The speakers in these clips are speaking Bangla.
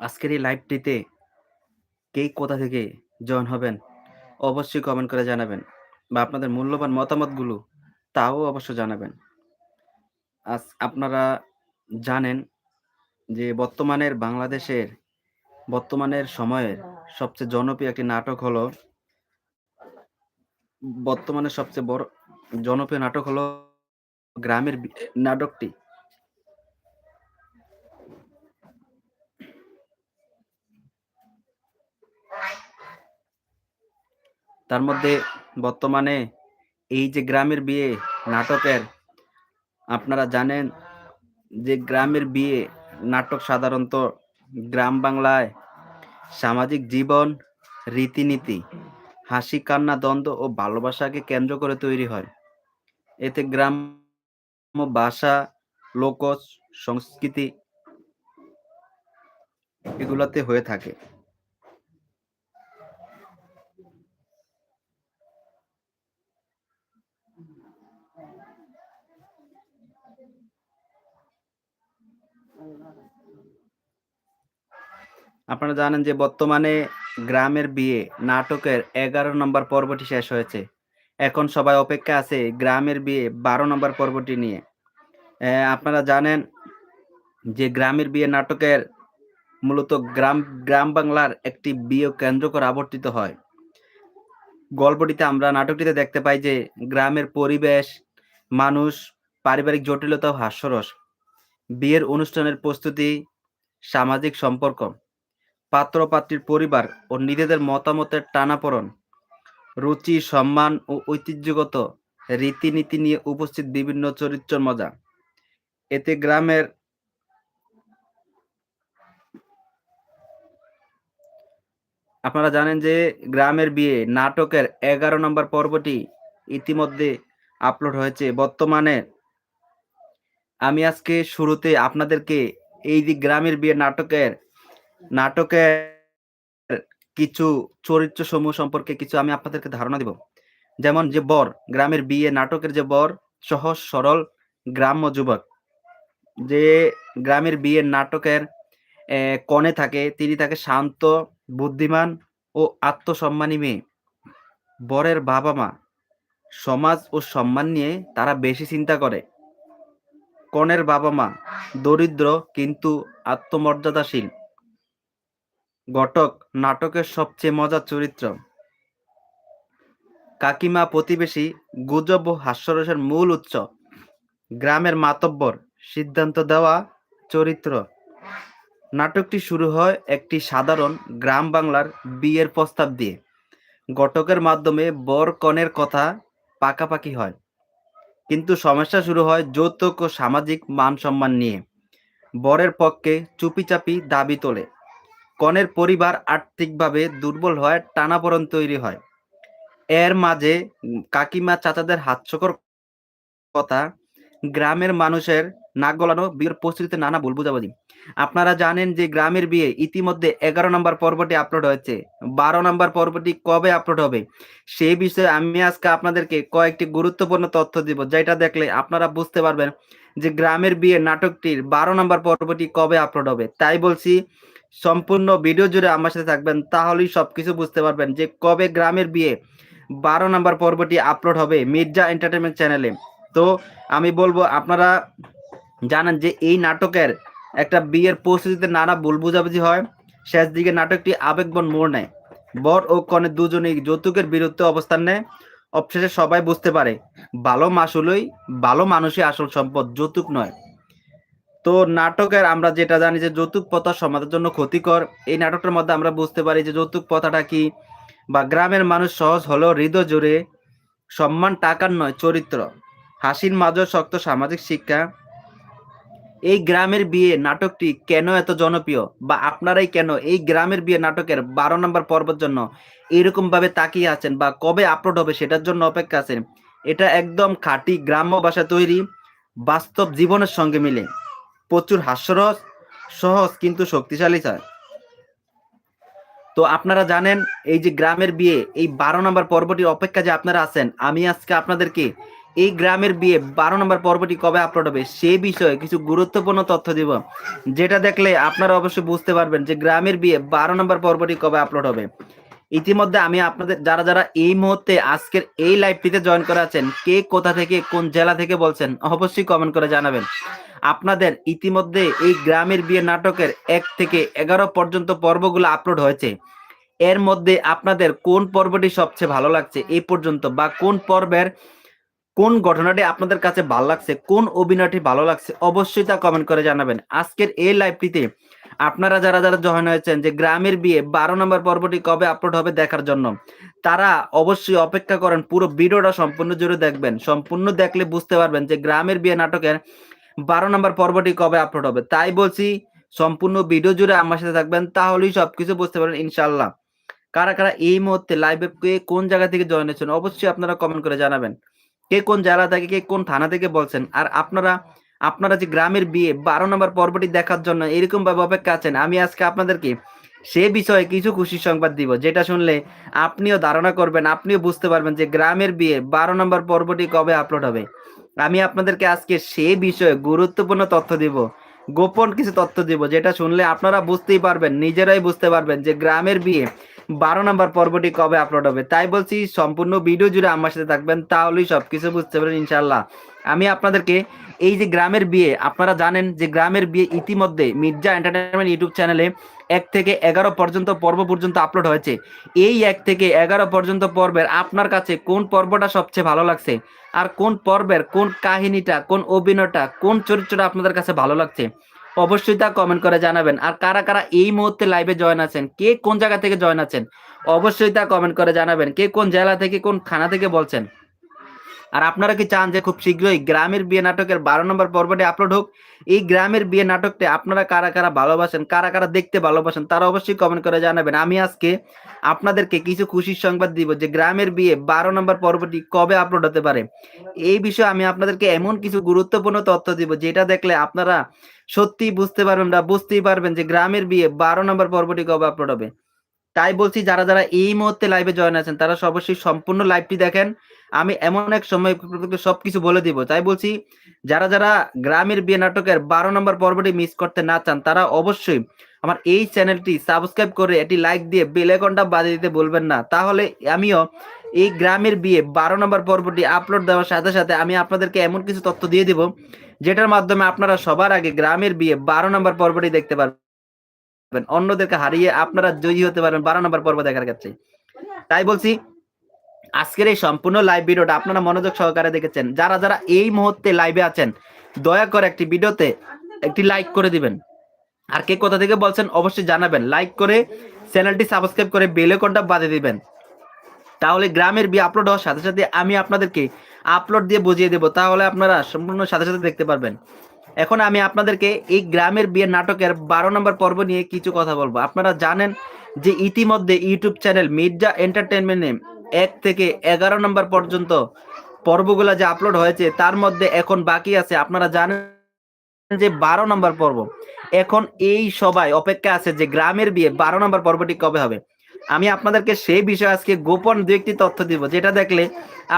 আজকের এই লাইভটিতে কে কোথা থেকে জয়েন হবেন, অবশ্যই কমেন্ট করে জানাবেন বা আপনাদের মূল্যবান মতামতগুলো তাও অবশ্য জানাবেন। আজ আপনারা জানেন যে বর্তমানের বাংলাদেশের, বর্তমানের সময়ের সবচেয়ে জনপ্রিয় একটি নাটক হলো, বর্তমানে সবচেয়ে বড় জনপ্রিয় নাটক হলো গ্রামের নাটকটি। তার মধ্যে বর্তমানে এই যে গ্রামের বিয়ে নাটকের, আপনারা জানেন যে গ্রামের বিয়ে নাটক সাধারণত গ্রাম বাংলায় সামাজিক জীবন, রীতিনীতি, হাসি, কান্না, দ্বন্দ্ব ও ভালোবাসাকে কেন্দ্র করে তৈরি হয়। এতে গ্রাম ভাষা লোক সংস্কৃতি এগুলাতে হয়ে থাকে। আপনারা জানেন যে বর্তমানে গ্রামের বিয়ে, নাটকের এগারো নম্বর পর্বটি শেষ হয়েছে। এখন সবাই অপেক্ষা আছে গ্রামের বিয়ে বারো নম্বর পর্বটি নিয়ে। আপনারা জানেন যে গ্রামের বিয়ে নাটকের মূলত গ্রাম গ্রাম বাংলার একটি বিয়ে কেন্দ্র করে আবর্তিত হয়। গল্পটিতে আমরা নাটকটিতে দেখতে পাই যে গ্রামের পরিবেশ, মানুষ, পারিবারিক জটিলতা ও হাস্যরস। বিয়ের অনুষ্ঠানের প্রস্তুতি, সামাজিক সম্পর্ক। পাত্র পাত্রীর পরিবার ও নিজেদের মতামতের টানাপড়ন, রুচি, সম্মান ও ঐতিহ্যগত রীতিনীতি নিয়ে উপস্থিত বিভিন্ন চরিত্র মজা। এতে গ্রামের আপনারা জানেন যে গ্রামের বিয়ে নাটকের এগারো নম্বর পর্বটি ইতিমধ্যে আপলোড হয়েছে। বর্তমানে আমি আজকে শুরুতে আপনাদেরকে এই যে গ্রামের বিয়ে নাটকের নাটকের কিছু চরিত্র সমূহ সম্পর্কে কিছু আমি আপনাদেরকে ধারণা দিব। যেমন যে বর, গ্রামের বিয়ে, নাটকের যে বর, সহজ, সরল, গ্রাম্য যুবক। যে গ্রামের বিয়ের নাটকের কনে থাকে, তিনি তাকে শান্ত, বুদ্ধিমান ও আত্মসম্মানী মেয়ে। বরের বাবা মা, সমাজ ও সম্মান নিয়ে তারা বেশি চিন্তা করে। কনের বাবা মা, দরিদ্র কিন্তু আত্মমর্যাদাশীল। ঘটক নাটকের সবচেয়ে মজার চরিত্র। কাকিমা প্রতিবেশী গুজব ও হাস্যরসের মূল উৎস। গ্রামের মাতব্বর সিদ্ধান্ত দেওয়া চরিত্র। নাটকটি শুরু হয় একটি সাধারণ গ্রাম বাংলার বিয়ের প্রস্তাব দিয়ে। ঘটকের মাধ্যমে বর কনের কথা পাকাপাকি হয়। কিন্তু সমস্যা শুরু হয় যৌতুক ও সামাজিক মান সম্মান নিয়ে। বরের পক্ষে চুপিচাপি দাবি তোলে। কনের পরিবার আর্থিকভাবে দুর্বল হয় টানাপোড়েন তৈরি হয়। এর মাঝে কাকিমা চাচাদের হাস্যকর কথা, গ্রামের মানুষের নাক গলানো বিয়ের প্রস্তুতিতে নানা ভুল বুঝাবুঝি। আপনারা জানেন যে গ্রামের বিয়ে ইতিমধ্যে এগারো নম্বর পর্বটি আপলোড হয়েছে। বারো নম্বর পর্বটি কবে আপলোড হবে সেই বিষয়ে আমি আজকে আপনাদেরকে কয়েকটি গুরুত্বপূর্ণ তথ্য দিব, যেটা দেখলে আপনারা বুঝতে পারবেন যে গ্রামের বিয়ে নাটকটির বারো নম্বর পর্বটি কবে আপলোড হবে। তাই বলছি সম্পূর্ণ ভিডিও জুড়ে আমার সাথে থাকবেন, তাহলেই সবকিছু বুঝতে পারবেন যে কবে গ্রামের বিয়ে। বারো নম্বর পর্বটি আপলোড হবে মির্জা এন্টারটেনমেন্ট চ্যানেলে তো আমি বলব, আপনারা জানেন যে এই নাটকের একটা বিয়ের প্রস্তুতিতে নানা ভুল বুঝাবুঝি হয়। শেষ দিকে নাটকটি আবেগবন মোড় নেয়। বর ও কনে দুজনেই যৌতুকের বিরুদ্ধে অবস্থান নেয়। অবশেষে সবাই বুঝতে পারে, ভালো মাসুলই ভালো মানুষই আসল সম্পদ, যৌতুক নয়। তো নাটকের আমরা যেটা জানি যে যৌতুক প্রথা সমাজের জন্য ক্ষতিকর। এই নাটকটার মধ্যে আমরা বুঝতে পারি যে যৌতুক প্রথাটা কি বা গ্রামের মানুষ সহজ হলেও হৃদয় জুড়ে সম্মান টাকার নয়, চরিত্র। হাসির মাঝে শক্ত সামাজিক শিক্ষা। এই গ্রামের বিয়ে নাটকটি কেন এত জনপ্রিয় বা আপনারাই কেন এই গ্রামের বিয়ে নাটকের বারো নম্বর পর্বের জন্য এরকম ভাবে তাকিয়ে আছেন বা কবে আপলোড হবে সেটার জন্য অপেক্ষা আছেন? এটা একদম খাঁটি গ্রাম্য ভাষা তৈরি, বাস্তব জীবনের সঙ্গে মিলে। প্রচুর হাস্যরস, সহজ কিন্তু শক্তিশালী চায় তো আপনারা জানেন, এই যে গ্রামের বিয়ে, এই বারো নম্বর পর্বটির অপেক্ষা যে আপনারা আছেন, আমি আজকে আপনাদেরকে এই গ্রামের বিয়ে বারো নম্বর পর্বটি কবে আপলোড হবে সেই বিষয়ে কিছু গুরুত্বপূর্ণ তথ্য দিব। যেটা দেখলে আপনারা অবশ্যই বুঝতে পারবেন যে গ্রামের বিয়ে বারো নম্বর পর্বটি কবে আপলোড হবে। ইতিমধ্যে আমি আপনাদের, যারা যারা এই মুহূর্তে আজকের এই লাইভটিতে জয়েন করা আছেন, কে কোথা থেকে, কোন জেলা থেকে বলছেন, অবশ্যই কমেন্ট করে জানাবেন। আপনাদের ইতিমধ্যে এই গ্রামের বিয়ে নাটকের এক থেকে এগারো পর্যন্ত পর্বগুলো আপলোড হয়েছে। এর মধ্যে আপনাদের কোন পর্বটি সবচেয়ে ভালো লাগছে এই পর্যন্ত বা কোন পর্বের কোন ঘটনাটি আপনাদের কাছে ভালো লাগছে, কোন অভিনয়টি ভালো লাগছে, অবশ্যই তা কমেন্ট করে জানাবেন। আজকের এই লাইভটিতে আপনারা যারা যারা জয়েন হয়েছেন যে গ্রামের বিয়ে বারো নম্বর পর্বটি কবে আপলোড হবে দেখার জন্য, তারা অবশ্যই অপেক্ষা করেন, পুরো ভিডিওটা সম্পূর্ণ জুড়ে দেখবেন। সম্পূর্ণ দেখলে বুঝতে পারবেন যে গ্রামের বিয়ে নাটকের বারো নম্বর পর্বটি কবে আপলোড হবে। তাই বলছি, সম্পূর্ণ ভিডিও জুড়ে আমার সাথে থাকবেন, তাহলেই সবকিছু বুঝতে পারবেন ইনশাল্লাহ কারা কারা এই মুহূর্তে লাইভে কোন জায়গা থেকে জয়েন হয়েছেন, অবশ্যই আপনারা কমেন্ট করে জানাবেন। কে কোন জেলা থেকে, কে কোন থানা থেকে বলছেন? আর আপনারা আপনারা যে গ্রামের বিয়ে, বারো নম্বর পর্বটি দেখার জন্য এরকম ভাবে অপেক্ষা আছেন, আমি আজকে আপনাদেরকে সে বিষয়ে কিছু খুশি সংবাদ দিব, যেটা শুনলে আপনিও ধারণা করবেন, আপনিও বুঝতে পারবেন যে গ্রামের বিয়ে বারো নম্বর পর্বটি কবে আপলোড হবে। আমি আপনাদেরকে আজকে সে বিষয়ে গুরুত্বপূর্ণ তথ্য দিব, গোপন কিছু তথ্য দিব, যেটা শুনলে আপনারা বুঝতেই পারবেন, নিজেরাই বুঝতে পারবেন যে গ্রামের বিয়ে বারো নম্বর পর্বটি কবে আপলোড হবে? তাই বলছি, সম্পূর্ণ ভিডিও জুড়ে আমার সাথে থাকবেন, তাহলেই সবকিছু বুঝতে পারেন ইনশাল্লাহ আমি আপনাদেরকে এই যে গ্রামের বিয়ে, আপনারা জানেন যে গ্রামের বিয়ে ইতিমধ্যে মির্জা এন্টারটেনমেন্ট ইউটিউব চ্যানেলে এক থেকে এগারো পর্যন্ত পর্ব পর্যন্ত আপলোড হয়েছে। এই এক থেকে এগারো পর্যন্ত পর্বের আপনার কাছে কোন পর্বটা সবচেয়ে ভালো লাগছে? আর কোন পর্বের কোন কাহিনীটা, কোন অভিনয়টা, কোন চরিত্রটা আপনাদের কাছে ভালো লাগছে? অবশ্যই তা কমেন্ট করে জানাবেন। আর কারা কারা এই মুহূর্তে লাইভে জয়েন আছেন, কে কোন জায়গা থেকে জয়েন আছেন, অবশ্যই তা কমেন্ট করে জানাবেন। কে কোন জেলা থেকে, কোন থানা থেকে বলছেন? আর আপনারা কি চান যে খুব শীঘ্রই গ্রামের বিয়ে নাটকের বারো নম্বর পর্বটি আপলোড হোক? এই গ্রামের বিয়ে নাটকটি আপনারা কারা কারা ভালোবাসেন, কারা কারা দেখতে ভালোবাসেন, তারা অবশ্যই কমেন্ট করে জানাবেন। আমি আজকে আপনাদেরকে কিছু খুশির সংবাদ দিব যে গ্রামের বিয়ে বারো নম্বর পর্বটি কবে আপলোড হতে পারে। এই বিষয়ে আমি আপনাদেরকে এমন কিছু গুরুত্বপূর্ণ তথ্য দিব যেটা দেখলে আপনারা সত্যি বুঝতে পারবেন বা বুঝতেই পারবেন যে গ্রামের বিয়ে বারো নম্বর পর্বটি কবে আপলোড হবে। তাই বলছি যারা যারা এই মুহূর্তে লাইভে জয়েন আছেন, তারা অবশ্যই সম্পূর্ণ লাইভটি দেখেন। আমি এমন এক সময় সবকিছু বলে দিব। তাই বলছি, যারা যারা গ্রামের বিয়ে নাটকের বারো নম্বর পর্বটি মিস করতে না চান, তারা অবশ্যই আমার এই চ্যানেলটি সাবস্ক্রাইব করে এটি লাইক দিয়ে বেল আইকনটা বাজিয়ে দিতে বলবেন না। তাহলে আমিও এই গ্রামের বিয়ে বারো নম্বর পর্বটি আপলোড দেওয়ার সাথে সাথে আমি আপনাদেরকে এমন কিছু তথ্য দিয়ে দিব, যেটার মাধ্যমে আপনারা সবার আগে গ্রামের বিয়ে বারো নম্বর পর্বটি দেখতে পারবেন। অন্যদেরকে হারিয়ে আপনারা জয়ী হতে পারবেন বারো নম্বর পর্ব দেখার ক্ষেত্রে তাই বলছি, আজকের এই সম্পূর্ণ লাইভ ভিডিওটা আপনারা মনোযোগ সহকারে দেখেছেন। যারা যারা এই মুহূর্তে লাইভে আছেন, দয়া করে একটি ভিডিওতে একটি লাইক করে দিবেন। আর কে কোথা থেকে বলছেন অবশ্যই জানাবেন। লাইক করে চ্যানেলটি সাবস্ক্রাইব করে বেল আইকনটা বাজিয়ে দিবেন। তাহলে গ্রামের বিয়ে আপলোড হওয়ার সাথে সাথে আমি আপনাদেরকে আপলোড দিয়ে বুঝিয়ে দেবো। তাহলে আপনারা সম্পূর্ণ সাথে সাথে দেখতে পারবেন। এখন আমি আপনাদেরকে এই গ্রামের বিয়ে নাটকের বারো নম্বর পর্ব নিয়ে কিছু কথা বলব। আপনারা জানেন যে ইতিমধ্যে ইউটিউব চ্যানেল মির্জা এন্টারটেনমেন্টে এক থেকে এগারো নম্বর পর্যন্ত পর্বগুলা যে আপলোড হয়েছে, তার মধ্যে এখন বাকি আছে। আপনারা জানেন যে বারো নম্বর পর্ব। এখন এই সবাই অপেক্ষা আছে যে গ্রামের বিয়ে বারো নম্বর পর্বটি কবে হবে। আমি আপনাদেরকে সেই বিষয়ে আজকে গোপন দু একটি তথ্য দিব, যেটা দেখলে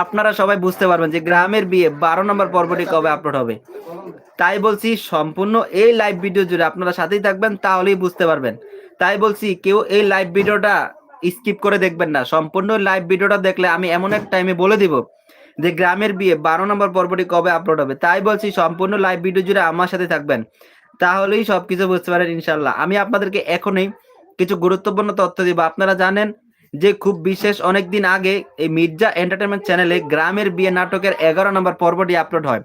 আপনারা সবাই বুঝতে পারবেন যে গ্রামের বিয়ে বারো নম্বর পর্বটি কবে আপলোড হবে। তাই বলছি, সম্পূর্ণ এই লাইভ ভিডিও জুড়ে আপনারা সাথেই থাকবেন, তাহলেই বুঝতে পারবেন। তাই বলছি, কেউ এই লাইভ ভিডিওটা স্কিপ করে দেখবেন না। সম্পূর্ণ লাইভ ভিডিওটা দেখলে আমি এমন এক টাইমে বলে দিব যে গ্রামের বিয়ে বারো নম্বর পর্বটি কবে আপলোড হবে। তাই বলছি, সম্পূর্ণ লাইভ ভিডিও জুড়ে আমার সাথে থাকবেন, তাহলেই সবকিছু বুঝতে পারেন ইনশাল্লাহ আমি আপনাদেরকে এখনই কিছু গুরুত্বপূর্ণ তথ্য দিব। আপনারা জানেন যে খুব বিশেষ অনেক দিন আগে এই মির্জা এন্টারটেনমেন্ট চ্যানেলে গ্রামের বিয়ে নাটকের এগারো নম্বর পর্বটি আপলোড হয়।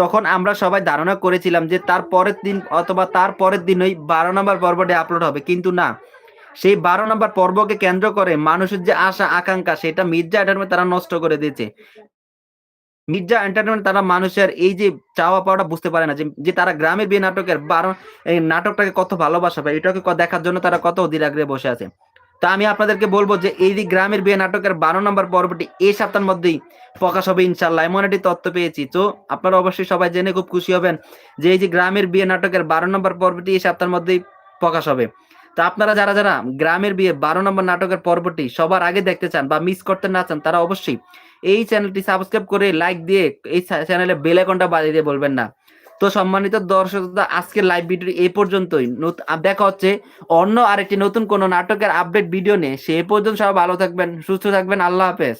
তখন আমরা সবাই ধারণা করেছিলাম যে তার পরের দিন অথবা তার পরের দিনই বারো নম্বর পর্বটি আপলোড হবে। কিন্তু না, সেই বারো নম্বর পর্বকে কেন্দ্র করে মানুষের যে আশা, আকাঙ্ক্ষা, সেটা মির্জা এন্টারটেনমেন্ট তারা নষ্ট করে দিয়েছে। মির্জা এন্টারটেনমেন্ট তারা মানুষের এই যে চাওয়া পাওয়াটা বুঝতে পারে না, যে তারা গ্রামের বিয়ে নাটকের বারো এই নাটকটাকে কত ভালোবাসা পায় এটাকে দেখার জন্য তারা কত অধীর আগ্রহে বসে আছে। তা আমি আপনাদেরকে বলব যে, এই যে গ্রামের বিয়ে নাটকের বারো নম্বর পর্বটি এই সপ্তাহের মধ্যেই প্রকাশ হবে ইনশাল্লাহ এমন একটি তথ্য পেয়েছি। তো আপনারা অবশ্যই সবাই জেনে খুব খুশি হবেন যে, এই যে গ্রামের বিয়ে নাটকের বারো নম্বর পর্বটি এই সপ্তাহের মধ্যেই প্রকাশ হবে। তো আপনারা যারা যারা গ্রামের বিয়ে বারো নম্বর নাটকের পর্বটি সবার আগে দেখতে চান বা মিস করতে না চান, তারা অবশ্যই এই চ্যানেলটি সাবস্ক্রাইব করে লাইক দিয়ে এই চ্যানেলে বেল আইকনটা বাজিয়ে দিয়ে বলবেন না। তো সম্মানিত দর্শক আজকের লাইভ ভিডিও এই পর্যন্তই। নত- দেখা হচ্ছে অন্য আরেকটি নতুন কোনো নাটকের আপডেট ভিডিও নিয়ে। সে পর্যন্ত সবাই ভালো থাকবেন, সুস্থ থাকবেন, আল্লাহ হাফেজ।